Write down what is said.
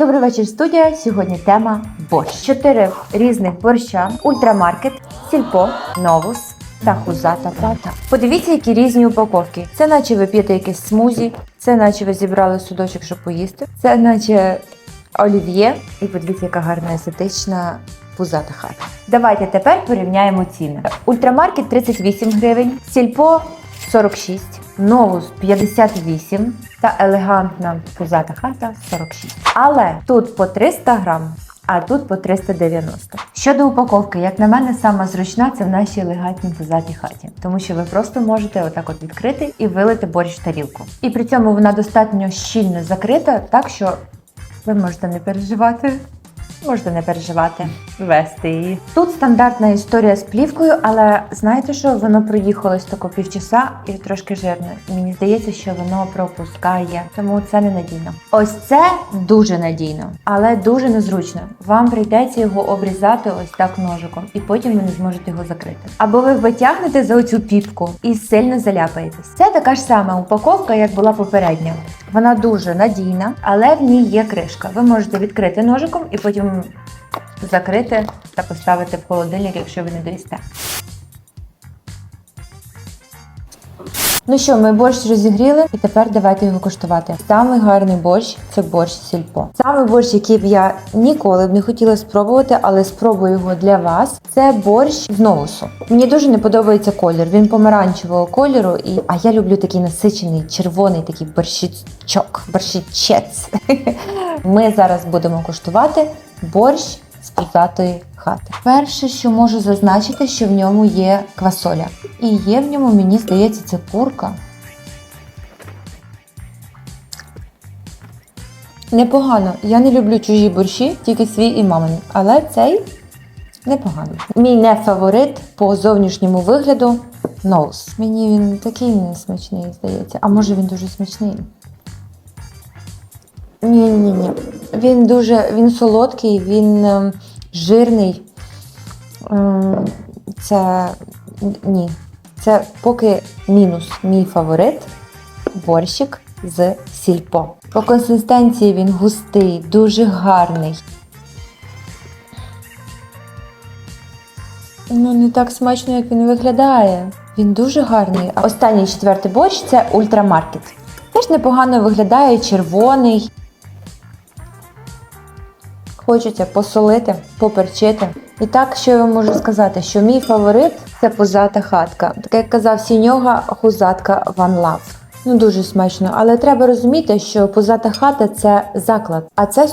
Добрий вечір, студія. Сьогодні тема борщ. Чотири різних борща: ультрамаркет, сільпо, новус та хузата тата. Подивіться, які різні упаковки. Це наче ви п'єте якесь смузі, це наче ви зібрали судочок, щоб поїсти. Це наче олів'є. І подивіться, яка гарна естетична пузата хата. Давайте тепер порівняємо ціни. Ультрамаркет 38 гривень, сільпо 46, новус 58 та елегантна пузата хата 46. Але тут по 300 грам. А тут по 390. Щодо упаковки, як на мене, сама зручна це в нашій елегантній пузатій хаті, тому що ви просто можете отак от відкрити і вилити борщ в тарілку. І при цьому вона достатньо щільно закрита, так що ви можете не переживати. Можете не переживати, вести її. Тут стандартна історія з плівкою, але знаєте, що воно проїхалось тако півчаса і трошки жирне. Мені здається, що воно пропускає, тому це не надійно. Ось це дуже надійно, але дуже незручно. Вам прийдеться його обрізати ось так ножиком, і потім ви не зможете його закрити. Або ви витягнете за оцю піпку і сильно заляпаєтесь. Це така ж сама упаковка, як була попередня. Вона дуже надійна, але в ній є кришка. Ви можете відкрити ножиком і потім закрити та поставити в холодильник, якщо ви не доїсте. Ну що, ми борщ розігріли, і тепер давайте його коштувати. Самий гарний борщ це борщ сільпо. Саме борщ, який б я ніколи б не хотіла спробувати, але спробую його для вас. Це борщ з новусу. Мені дуже не подобається колір. Він помаранчевого кольору, і а я люблю такий насичений, червоний такий борщичок, борщичець. Ми зараз будемо куштувати борщ з пузатої хати. Перше, що можу зазначити, що в ньому є квасоля. І є в ньому, мені здається, це курка. Непогано. Я не люблю чужі борщі, тільки свій і мамин. Але цей непоганий. Мій не фаворит по зовнішньому вигляду ноус. Мені він такий не смачний, здається. А може він дуже смачний? Ні, ні. Він дуже він солодкий, він ем, жирний. Ем, це ні. Це поки мінус мій фаворит борщик з сільпо. По консистенції він густий, дуже гарний. Ну, не так смачно, як він виглядає. Він дуже гарний. Останній четвертий борщ це ультрамаркет. Теж непогано виглядає червоний. Хочеться посолити, поперчити. І так, що я вам можу сказати, що мій фаворит це пузата хатка. Так як казав Сіньога, хузатка One Love. Ну дуже смачно, але треба розуміти, що позата хата це заклад, а це